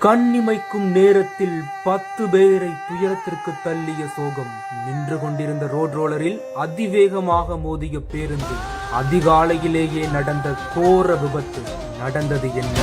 கண்ணிமைக்கும் நேரத்தில் பத்து பேரை துயரத்திற்கு தள்ளிய சோகம் நின்று கொண்டிருந்த ரோட் ரோலரில் அதிவேகமாக மோதிய பேருந்து அதிகாலையிலேயே நடந்த கோர விபத்து நடந்தது என்ன?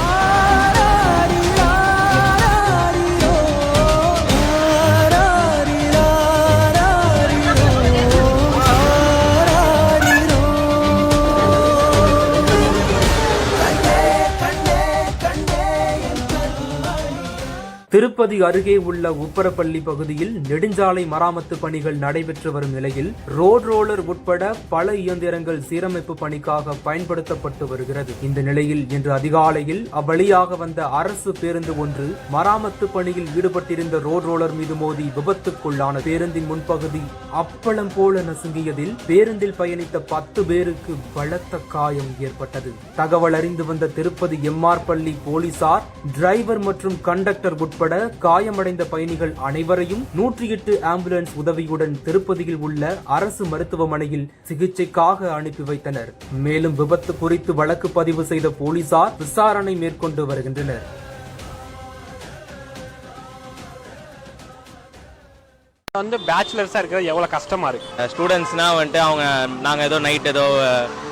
திருப்பதி அருகே உள்ள உப்பரப்பள்ளி பகுதியில் நெடுஞ்சாலை மராமத்து பணிகள் நடைபெற்று வரும் நிலையில் ரோட் ரோலர் உட்பட பல இயந்திரங்கள் சீரமைப்பு பணிக்காக பயன்படுத்தப்பட்டு வருகிறது. இந்த நிலையில் இன்று அதிகாலையில் அவ்வழியாக வந்த அரசு பேருந்து ஒன்று மராமத்து பணியில் ஈடுபட்டிருந்த ரோட் ரோலர் மீது மோதி விபத்துக்குள்ளான பேருந்தின் முன்பகுதி அப்பளம் போல நசுங்கியதில் பேருந்தில் பயணித்த பத்து பேருக்கு பலத்த காயம் ஏற்பட்டது. தகவல் அறிந்து வந்த திருப்பதி எம்ஆர் பள்ளி போலீசார் டிரைவர் மற்றும் கண்டக்டர் உட்பட காயமடைந்த பயணிகள் அனைவரையும் நூற்றி எட்டு ஆம்புலன்ஸ் உதவியுடன் திருப்பதியில் உள்ள அரசு மருத்துவமனையில் சிகிச்சைக்காக அனுப்பி வைத்தனர். மேலும் விபத்து குறித்து வழக்கு பதிவு செய்த போலீசார் விசாரணை மேற்கொண்டு வருகின்றனர். வந்து பேச்சுலர்ஸாக இருக்கிறது எவ்வளோ கஷ்டமாக இருக்குது ஸ்டூடெண்ட்ஸ்னால் வந்துட்டு அவங்க நாங்கள் ஏதோ நைட் ஏதோ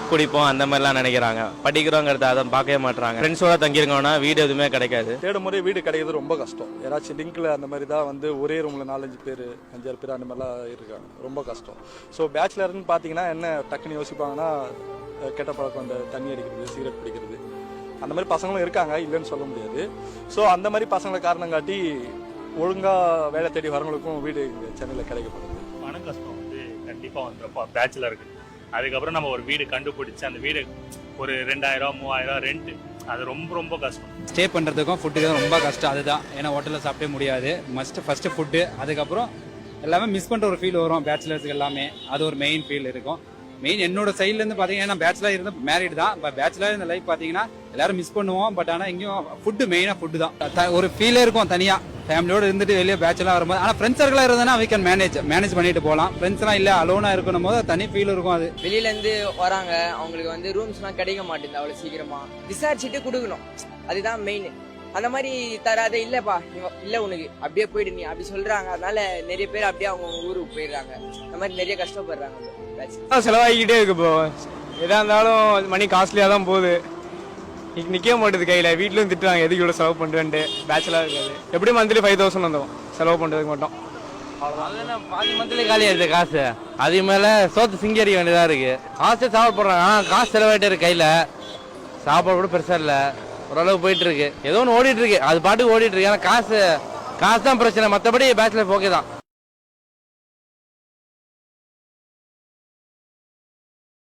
குடிப்போம் அந்த மாதிரிலாம் நினைக்கிறாங்க. படிக்கிறோங்கிறத அதை பார்க்கவே மாட்றாங்க. ஃப்ரெண்ட்ஸோட தங்கியிருக்கோம்னா வீடு எதுவுமே கிடைக்காது. தேடும் முறை வீடு கிடைக்கிறது ரொம்ப கஷ்டம். யாராச்சும் லிங்க்ல அந்த மாதிரி தான் வந்து ஒரே ரூம்ல நாலஞ்சு பேர் அஞ்சாறு பேர் அந்த மாதிரிலாம் இருக்காங்க. ரொம்ப கஷ்டம். ஸோ பேச்சுலர்னு பார்த்தீங்கன்னா என்ன டக்குன்னு யோசிப்பாங்கன்னா கெட்ட பழக்கம் இந்த தண்ணி அடிக்கிறது சிகரெட் பிடிக்கிறது. அந்த மாதிரி பசங்களும் இருக்காங்க இல்லைன்னு சொல்ல முடியாது. ஸோ அந்த மாதிரி பசங்களை காரணம் காட்டி ஒழுங்கா வேலை தேடி வரவங்களுக்கும் வீடு இங்கே சென்னையில் கிடைக்கப்படுது பண கஷ்டம் வந்து கண்டிப்பா வந்துடும் பேச்சுலருக்கு அதுக்கப்புறம் நம்ம ஒரு வீடு கண்டுபிடிச்சு அந்த வீடு ஒரு ரெண்டாயிரம் மூவாயிரம் ரெண்ட் அது ரொம்ப ரொம்ப கஷ்டம். ஸ்டே பண்ணுறதுக்கும் ஃபுட்டுக்கும் ரொம்ப கஷ்டம். அதுதான். ஏன்னா ஹோட்டலில் சாப்பிட்டே முடியாது. மஸ்ட் ஃபஸ்ட்டு ஃபுட்டு அதுக்கப்புறம் எல்லாமே மிஸ் பண்ணுற ஒரு ஃபீல் வரும். பேச்சுலர்ஸுக்கு எல்லாமே. அது ஒரு மெயின் ஃபீல் இருக்கும். மெயின் என்னோட சைட்லேருந்து பார்த்தீங்கன்னா பேச்சுலர் இருந்து மேரிட் தான். இப்போ பேச்சுலர் இந்த லைஃப் பார்த்தீங்கன்னா எல்லாரும் மிஸ் பண்ணுவோம். பட் ஆனால் இங்கேயும் ஃபுட்டு மெயினாக ஃபுட்டு தான். ஒரு ஃபீலே இருக்கும் தனியாக ஃபேமிலியோட இருந்துட்டு வெளியே பேச்சுலர் வரும்போது ஆனால் ஃப்ரெண்ட்ஸ் சர்க்கிளாக இருந்ததுன்னா we can மேனேஜ் மேனேஜ் பண்ணிட்டு போகலாம். ஃப்ரெண்ட்ஸ்லாம் இல்லை அலோனாக இருக்கணும் போது தனி ஃபீல் இருக்கும் அது. வெளியில இருந்து வராங்க அவங்களுக்கு வந்து ரூம்ஸ்லாம் கிடைக்க மாட்டேங்குது அவ்வளவு சீக்கிரமா. விசாரிச்சுட்டு கொடுக்கணும். அதுதான் மெயின் அந்த மாதிரி தராத இல்லப்பா இல்ல உனக்கு. அப்படியே போயிடு நீ அப்படி சொல்றாங்க. அதனால நிறைய பேர் அப்படியே அவங்க ஊருக்கு போயிடுறாங்க. அந்த மாதிரி நிறைய கஷ்டப்படுறாங்க. செலவாகிக்கிட்டே இருக்கு ப்ரோ எதா இருந்தாலும் மணி காஸ்ட்லியாக தான் போகுது. இன்னைக்கு நிற்க மாட்டேது கையில். வீட்லையும் திட்டுவாங்க எதுக்கு இவ்வளோ செலவு பண்ணுறேன்ட்டு பேச்சுலர் இருக்காது. எப்படி மந்த்லி ஃபைவ் தௌசண்ட் வந்துடும் செலவு பண்ணுறதுக்கு மட்டும். பாதி மந்த்லி காலி ஆயிடுது காசு. அது மேலே சோத்து சிங்கரிக்க வேண்டியதாக இருக்கு. காசு சாப்பிட ஆனால் காசு செலவாயிட்டே இருக்கு கையில். சாப்பாடு கூட பெருசாக இல்லை. ஓரளவு போயிட்டு இருக்கு ஏதோ ஒன்று ஓடிட்டு இருக்கு அது பாட்டுக்கு ஓடிட்டு இருக்கு ஏன்னா காசு காசு தான் பிரச்சனை. மற்றபடி பேச்சுலர் ஓகே தான்.